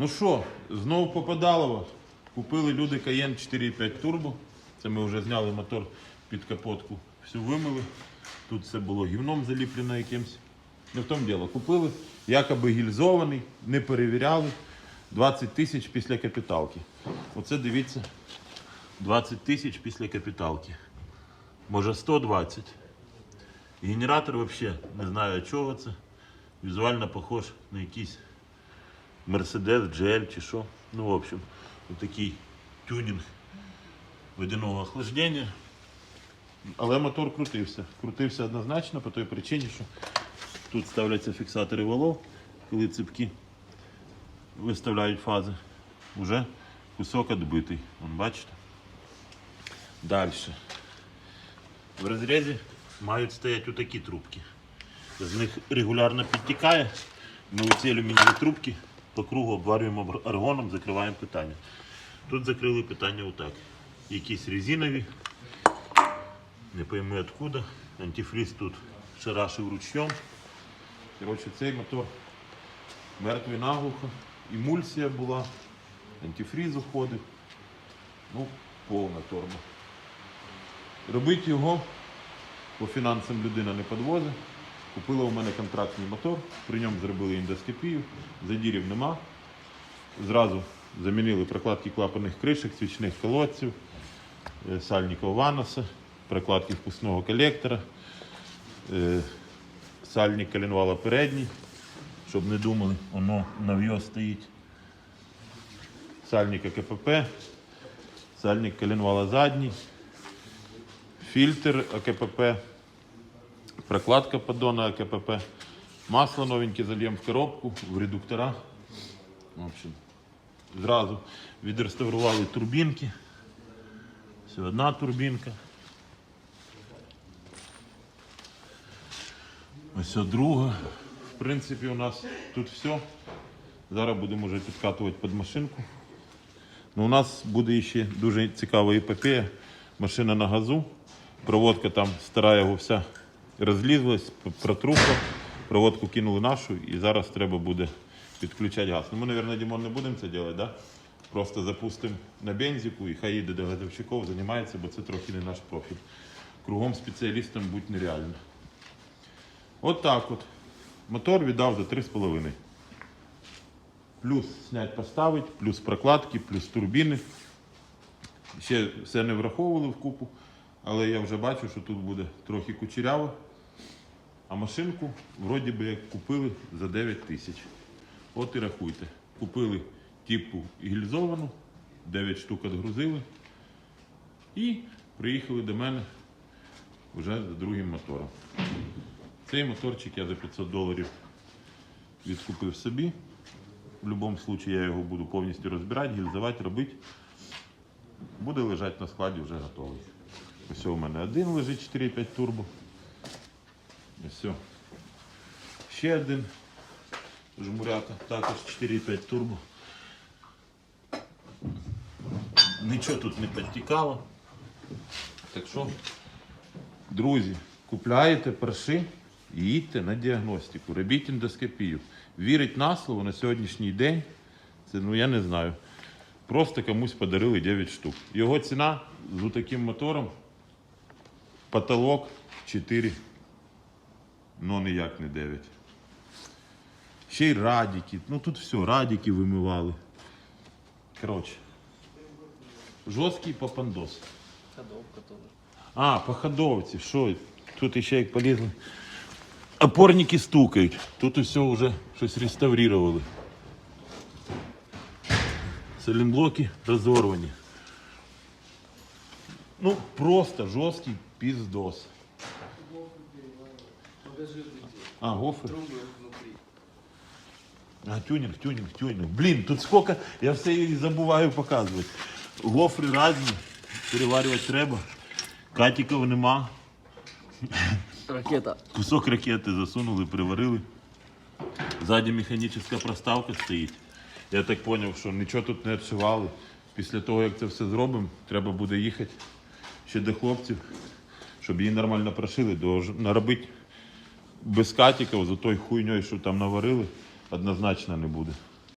Ну що, знову попадало. Купили люди Cayenne 4.5 Turbo. Це ми вже зняли мотор під капотку. Всю вимили. Тут все було гівном заліплено якимось. Не в тому діло. Купили, якоби гільзований, не перевіряли. 20 тисяч після капіталки. Оце дивіться, 20 тисяч після капіталки. Може 120. Генератор взагалі не знаю чого це. Візуально похож на якийсь Mercedes GL чи що. Ну, в общем, такий тюнінг водяного охлаждення. Але мотор крутився. Крутився однозначно по той причині, що тут ставляться фіксатори валов, коли ципки виставляють фази. Уже кусок відбитий. Вон, бачите? Далі. В розрізі мають стояти отакі трубки. З них регулярно підтікає. Ми оці алюмінієві трубки по кругу обварюємо аргоном, закриваємо питання. Тут закрили питання отак. Якісь резинові, не пойму откуда. Антифриз тут шарашив ручьом. Коротше, цей мотор мертвий наглухо. Емульсія була, антифриз уходив. Ну, повна торба. Робити його по фінансам людина не підвозить. Купила у мене контрактний мотор, при ньому зробили індоскопію, задірів нема. Зразу замінили прокладки клапаних кришок, свічних колодців, е, сальників ваноса, прокладки впускного колектора, е, сальник коленвала передній, щоб не думали, воно нав'йо стоїть. Сальник АКПП, сальник коленвала задній, фільтр АКПП, прокладка поддона АКПП, масло новеньке зальємо в коробку, в редуктора. В общем, зразу відреставрували турбінки. Все, одна турбінка. Ось друга. В принципі, у нас тут все. Зараз будемо вже підкатувати під машинку. Ну, у нас буде ще дуже цікава епопея. Машина на газу. Проводка там стара його вся розлізлась, п- протрухла. Проводку кинули нашу і зараз треба буде підключати газ. Ну, ми, мабуть, Дімон, не будемо це робити, да? Просто запустимо на бензику і хай їде до газовщиків, займається, бо це трохи не наш профіль. Кругом спеціалістом бути нереально. От так от. Мотор віддав за 3,5. Плюс снять поставить, плюс прокладки, плюс турбіни. Ще все не враховували в купу, але я вже бачу, що тут буде трохи кучеряво. А машинку вроді би як купили за 9 тисяч. От і рахуйте. Купили типу гільзовану, 9 штук відгрузили. І приїхали до мене вже з другим мотором. Цей моторчик я за 500 доларів відкупив собі. В будь-якому випадку я його буду повністю розбирати, гільзувати, робити. Буде лежати на складі вже готовий. Ось у мене один лежить 4,5 турбо. Ось. Ще один жмуряка, також 4,5 турбо. Нічого тут не підтікало. Так що, друзі, купляєте перши і їдьте на діагностику, робіть ендоскопію. Вірить на слово на сьогоднішній день, це ну я не знаю. Просто комусь подарили 9 штук. Його ціна з таким мотором потолок 4, ну ніяк не 9. Ще й радіки. Ну тут все, радіки вимивали. Коротше. Жорсткий попандос. Ходовка тоже. А, по ходовці, що? Тут ще як полізли. Опорники стукають. Тут усе вже щось реставрували. Салінблоки розорвані. Ну, просто жорсткий піздос. А, гофер. А, тюнинг, тюнинг, тюнинг. Блін, тут сколько, я все і забуваю показувати. Гофри різні, переварювати треба. Катіків нема. Ракета. Кусок ракети засунули, приварили. Ззаді механічна проставка стоїть. Я так зрозумів, що нічого тут не відшивали. Після того, як це все зробимо, треба буде їхати ще до хлопців, щоб її нормально прошили. Бо наробити без катіків за той хуйньою, що там наварили, однозначно не буде.